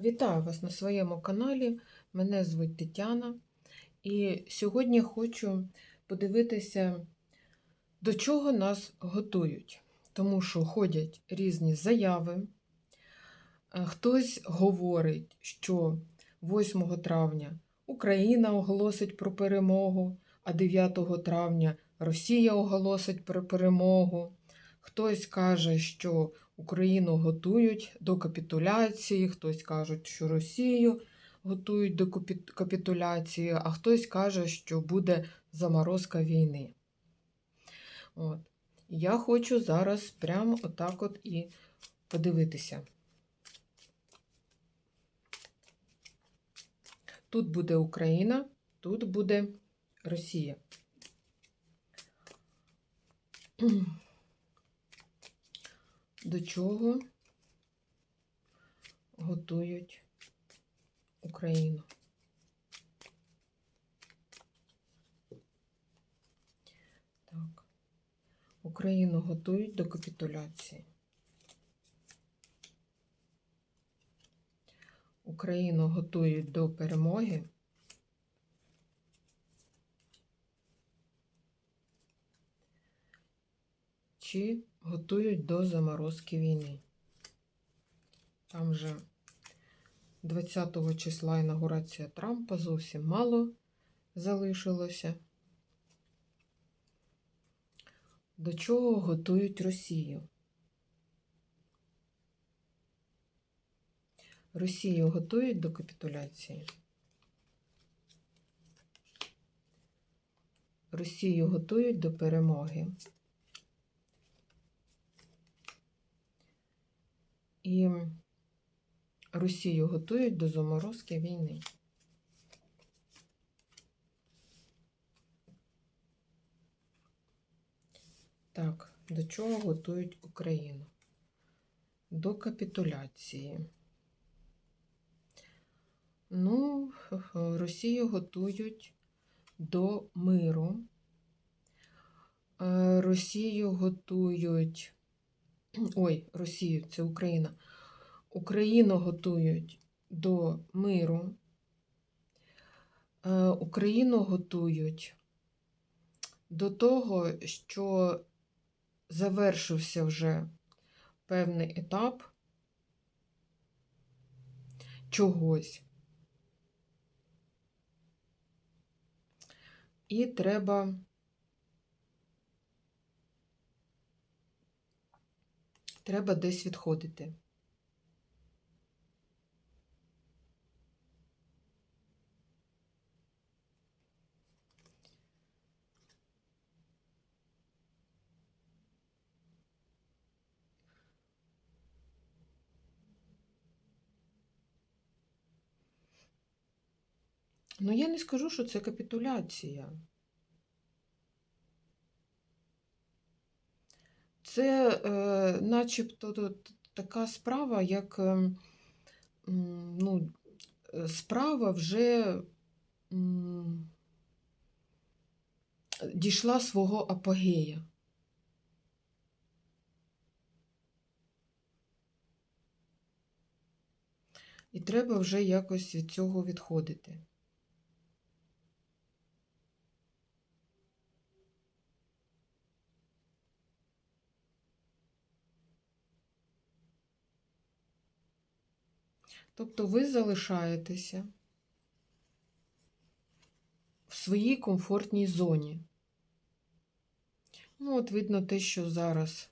Вітаю вас на своєму каналі. Мене звуть Тетяна. І сьогодні хочу подивитися, до чого нас готують. Тому що ходять різні заяви. Е, Хтось говорить, що 8 травня Україна оголосить про перемогу, а 9 травня Росія оголосить про перемогу. Хтось каже, що Україну готують до капітуляції, хтось каже, що Росію готують до капітуляції, а хтось каже, що буде заморозка війни. От. Я хочу зараз прямо отак от і подивитися. Тут буде Україна, тут буде Росія. До чого готують Україну? Так. Україну готують до капітуляції. Україну готують до перемоги. Чи готують до заморозки війни? Там же 20 числа інаугурація Трампа зовсім мало залишилося. До чого готують Росію? Росію готують до капітуляції. Росію готують до перемоги. І Росію готують до заморозки війни. Так, до чого готують Україну? До капітуляції. Ну, Росію готують до миру. Е, Росію готують. Ой, Росію, це Україна. Україну готують до миру. Е, Україну готують до того, що завершився вже певний етап чогось. І треба треба десь відходити. Ну, я не скажу, що це капітуляція. Це е, начебто така справа, як е, ну, е, справа вже м, дійшла свого апогея. І треба вже якось від цього відходити. Тобто ви залишаєтеся в своїй комфортній зоні. Ну, от видно те, що зараз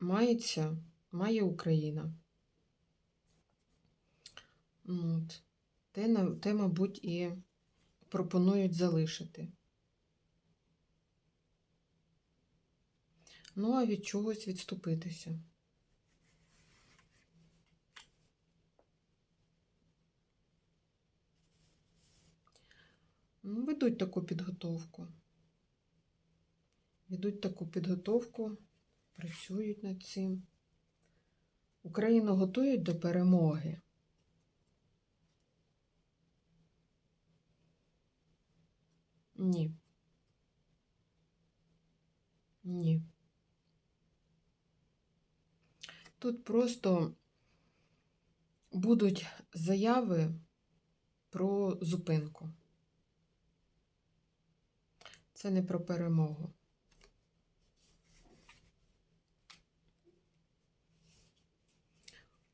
мається, має Україна. От. Те, те, мабуть, і пропонують залишити. Ну, а від чогось відступитися. Ведуть таку підготовку. Ведуть таку підготовку, працюють над цим. Україну готують до перемоги. Ні. Ні. Тут просто будуть заяви про зупинку. Це не про перемогу.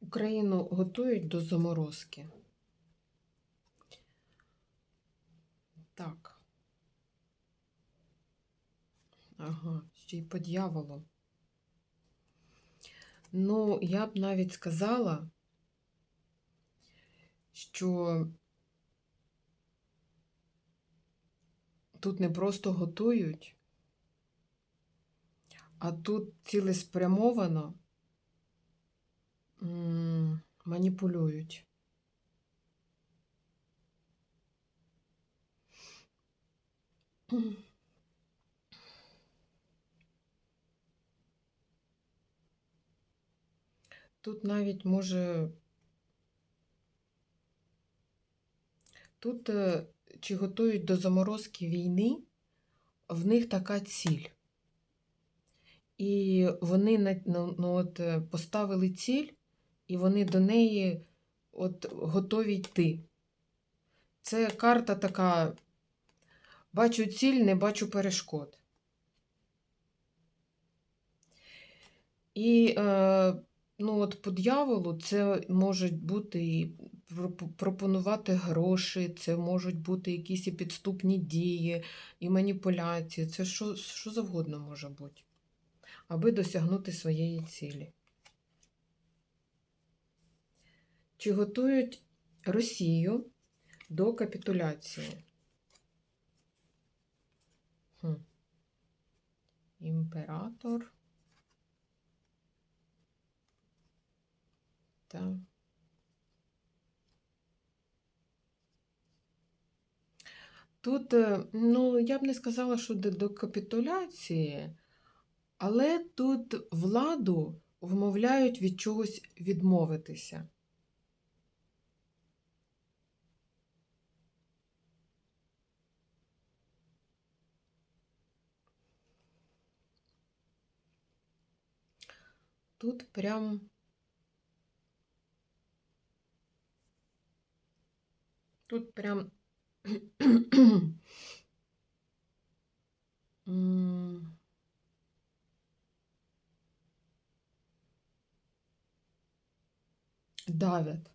Україну готують до заморозки. Так. Ага, ще й по дьяволу. Ну, я б навіть сказала, що тут не просто готують, а тут цілеспрямовано маніпулюють. Тут навіть може. Тут е, чи готують до заморозки війни, в них така ціль. І вони ну, от, е, поставили ціль, і вони до неї от, готові йти. Це карта така: бачу ціль, не бачу перешкод. І е, ну, от по дьяволу це можуть бути пропонувати гроші, це можуть бути якісь і підступні дії, і маніпуляції. Це що, що завгодно може бути, аби досягнути своєї цілі. Чи готують Росію до капітуляції? Хм. Імператор. Так. Тут, е, ну, я б не сказала, що до, капітуляції, але тут владу вмовляють від чогось відмовитися. Тут прям тут прям давят.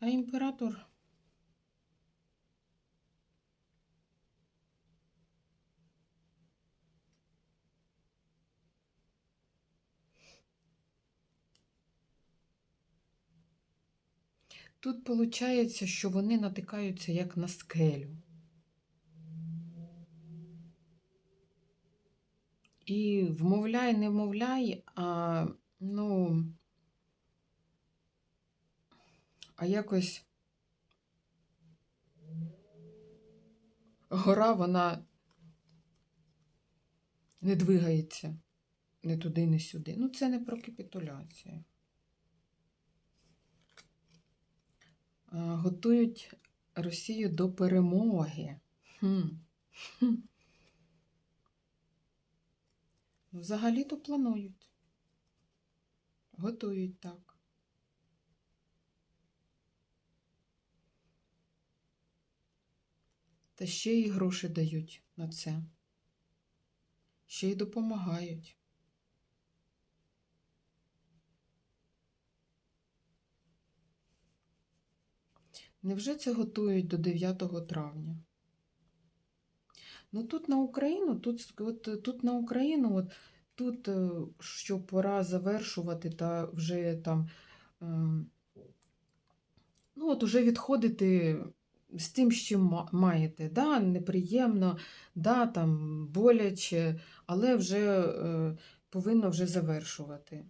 А імператор Тут виходить, що вони натикаються як на скелю. І вмовляй, не вмовляй, а ну, а якось гора, вона не двигається не туди, не сюди. Ну, це не про капітуляцію. Готують Росію до перемоги. Хм. Хм. Взагалі-то планують. Готують так. Та ще й гроші дають на це. Ще й допомагають. Невже це готують до 9 травня? Ну тут на Україну, тут, от, тут на Україну, от, тут, е, що пора завершувати та вже там, е, ну от уже відходити з тим, ма- маєте. Да, неприємно, да, там боляче, але вже е, повинно вже завершувати.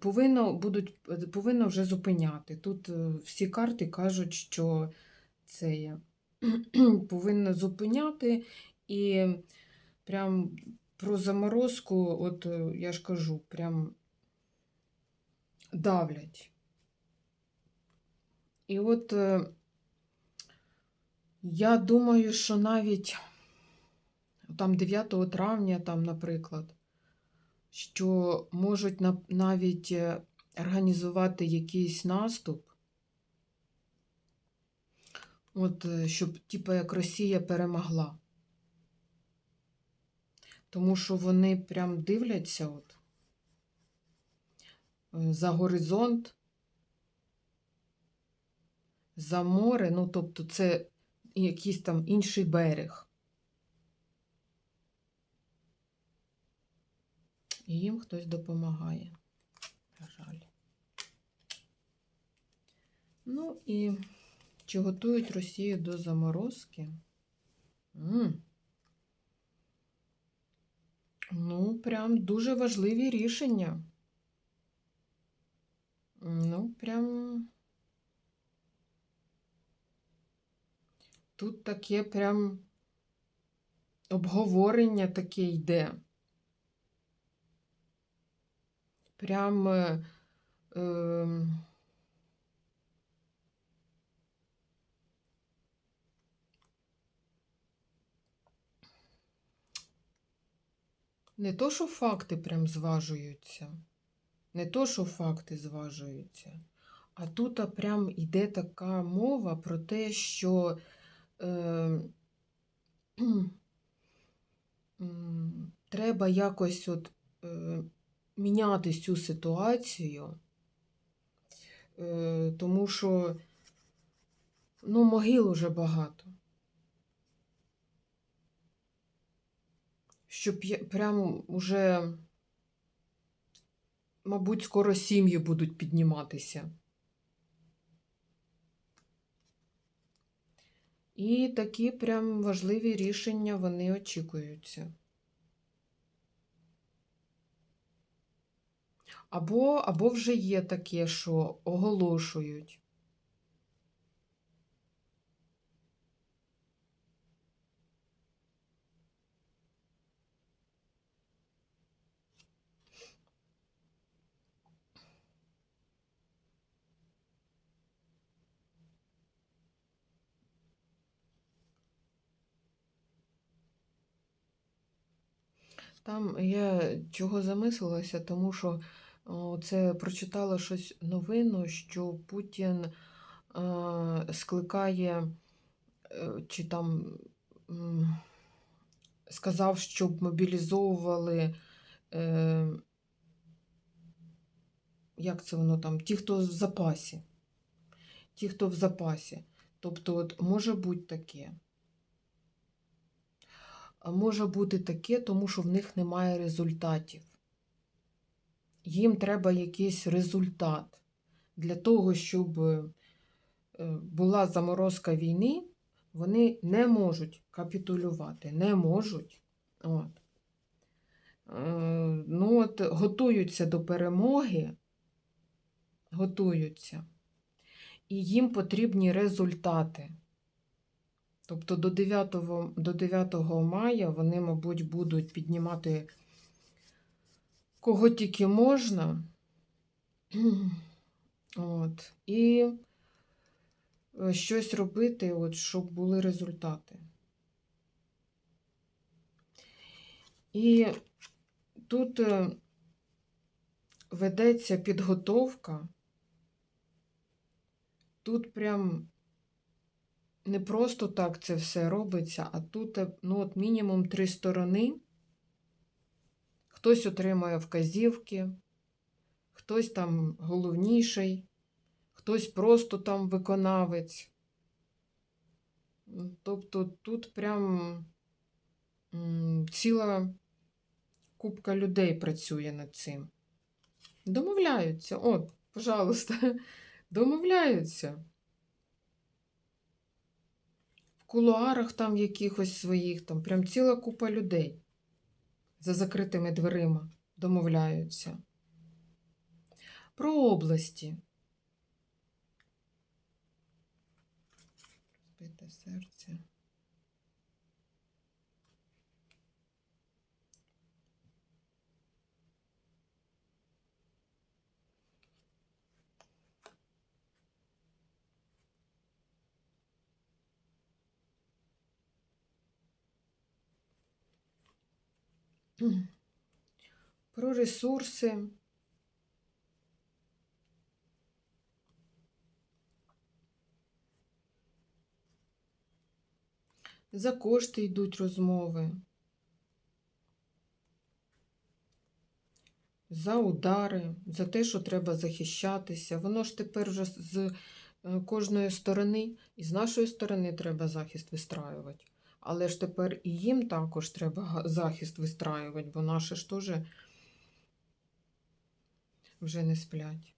повинно, будуть, повинно вже зупиняти. Тут е, всі карти кажуть, що це є. повинно зупиняти і прям про заморозку, от е, я ж кажу, прям давлять. І от е, я думаю, що навіть там 9 травня, там, наприклад, що можуть навіть е, організувати якийсь наступ, от, е, щоб, типу, як Росія перемогла. Тому що вони прям дивляться от, е, за горизонт, за море, ну, тобто це якийсь там інший берег. І їм хтось допомагає. На жаль. Ну і чи готують Росію до заморозки? М. Ну, прям дуже важливі рішення. Ну, прям. Тут таке прям обговорення таке йде. Прям е, ем, не то, що факти прям зважуються, не то, що факти зважуються, а тут прям іде така мова про те, що е, треба якось от, е, міняти цю ситуацію, е, тому що ну, могил уже багато. Щоб я прям уже, мабуть, скоро сім'ї будуть підніматися. І такі прям важливі рішення вони очікуються. Або, або вже є таке, що оголошують. Там я чого замислилася, тому що це прочитала щось новину, що Путін е, скликає, е, чи там сказав, щоб мобілізовували, е, як це воно там, ті, хто в запасі. Ті, хто в запасі. Тобто, от може бути таке. Може бути таке, тому що в них немає результатів. Їм треба якийсь результат. Для того, щоб е, була заморозка війни, вони не можуть капітулювати, не можуть. От. Е, Ну, от, готуються до перемоги, готуються, і їм потрібні результати. Тобто до 9, до 9 мая вони, мабуть, будуть піднімати кого тільки можна. От. І е, щось робити, от, щоб були результати. І тут е, ведеться підготовка. Тут прям не просто так це все робиться, а тут е, ну, от мінімум три сторони. Хтось отримає вказівки, хтось там головніший, хтось просто там виконавець. Тобто тут прям ціла купка людей працює над цим. Домовляються, от, пожалуйста, домовляються кулуарах там якихось своїх, там прям ціла купа людей за закритими дверима домовляються. Про області. Спите серце. Про ресурси. За кошти йдуть розмови. За удари, за те, що треба захищатися. Воно ж тепер вже з е, кожної сторони, і з нашої сторони треба захист вистраювати. Але ж тепер і їм також треба захист вистраювати, бо наші ж теж вже не сплять.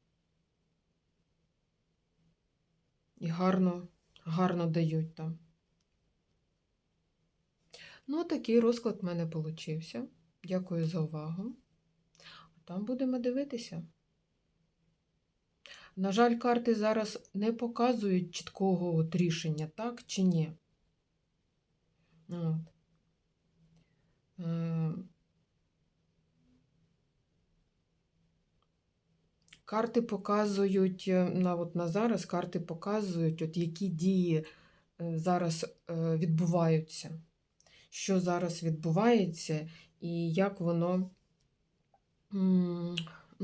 І гарно, гарно дають там. Ну, такий розклад в мене получився. Дякую за увагу. Там будемо дивитися. На жаль, карти зараз не показують чіткого от рішення, так чи ні. От. Е, Карти показують, е, на, от на зараз карти показують, от які дії е, зараз відбуваються, що зараз відбувається і як воно ну,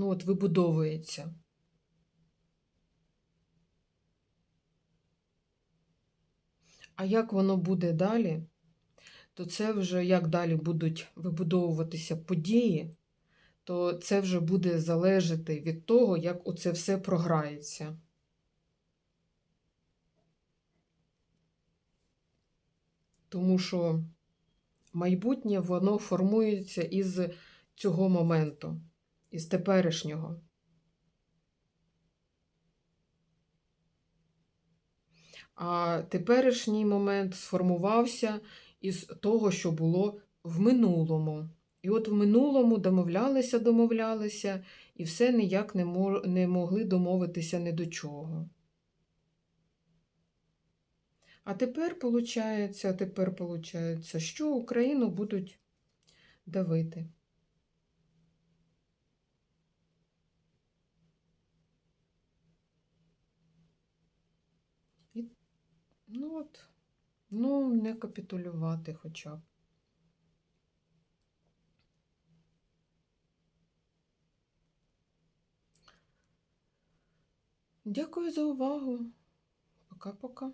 от, вибудовується. А як воно буде далі, то це вже як далі будуть вибудовуватися події, то це вже буде залежати від того, як оце все програється. Тому що майбутнє воно формується із цього моменту, із теперішнього. А теперішній момент сформувався із того, що було в минулому. І от в минулому домовлялися, домовлялися, і все ніяк не, мор... не могли домовитися ні до чого. А тепер виходить, тепер виходить, що Україну будуть давити. І, ну от, ну, не капітулювати хоча б. Дякую за увагу. Пока-пока.